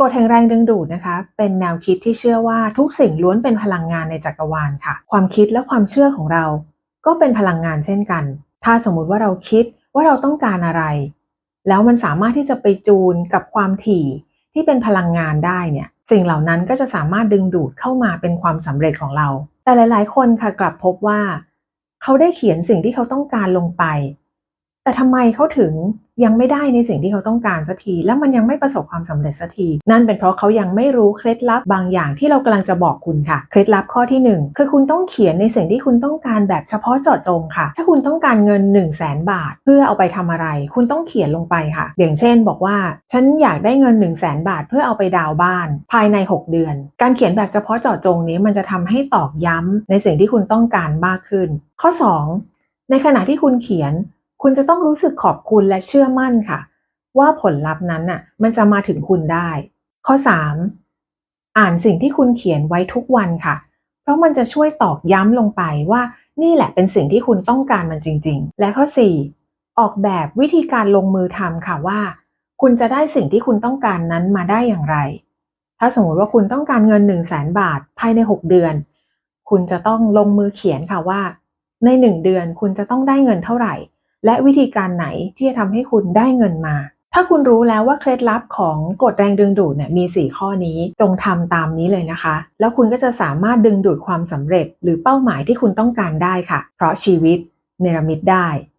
กฎแห่งแรงดึงดูดนะคะ เป็นแนวคิดที่เชื่อว่าทุกสิ่งล้วนเป็นพลังงานในจักรวาลค่ะ ความคิดและความเชื่อของเรา ก็เป็นพลังงานเช่นกัน ถ้าสมมุติว่าเราคิดว่าเราต้องการอะไร แล้วมันสามารถที่จะไปจูนกับความถี่ที่เป็นพลังงานได้เนี่ย สิ่งเหล่านั้นก็จะสามารถดึงดูดเข้ามาเป็นความสำเร็จของเรา แต่หลาย ๆ คนค่ะกลับพบว่า เขาได้เขียนสิ่งที่เขาต้องการลงไป แต่ทำไมเขาถึงยังไม่ได้ในสิ่งที่เขาต้องการสักที แล้วมันยังไม่ประสบความสำเร็จสักที นั่นเป็นเพราะเขายังไม่รู้เคล็ดลับบางอย่างที่เรากำลังจะบอกคุณค่ะ เคล็ดลับข้อที่หนึ่งคือคุณต้องเขียนในสิ่งที่คุณต้องการแบบเฉพาะเจาะจงค่ะ ถ้าคุณต้องการเงิน 1 0 0 0 0แสนบาท เพื่อเอาไปทำอะไร คุณต้องเขียนลงไปค่ะ อย่างเช่น บอกว่า ฉันอยากได้เงิน 1 0 0 0 0แสนบาท เพื่อเอาไปดาวน์บ้าน ภายใน 6 เดือน การเขียนแบบเฉพาะเจาะจงนี้มันจะทำให้ตอกย้ำในสิ่งที่คุณต้องการมากขึ้น ข้อ 2 ในขณะที่คุณเขียน คุณจะต้องรู้สึกขอบคุณและเชื่อมั่นค่ะ ว่าผลลัพธ์นั้นน่ะมันจะมาถึงคุณได้ ข้อ 3 อ่านสิ่งที่คุณเขียนไว้ทุกวันค่ะ เพราะมันจะช่วยตอกย้ำลงไปว่า นี่แหละเป็นสิ่งที่คุณต้องการมันจริง ๆ และข้อ 4 ออกแบบวิธีการลงมือทำค่ะว่า คุณจะได้สิ่งที่คุณต้องการนั้นมาได้อย่างไร ถ้าสมมติว่าคุณต้องการเงิน 1 0 0 0 0แสนบาท ภายใน 6 เดือน คุณจะต้องลงมือเขียนค่ะว่า ใน 1 เดือนคุณจะต้องได้เงินเท่าไหร่ และวิธีการไหนที่จะทำให้คุณได้เงินมา ถ้าคุณรู้แล้วว่าเคล็ดลับของกฎแรงดึงดูดเนี่ยมี 4 ข้อนี้จงทำตามนี้เลยนะคะ แล้วคุณก็จะสามารถดึงดูดความสำเร็จ หรือเป้าหมายที่คุณต้องการได้ค่ะ เพราะชีวิตเนรมิตได้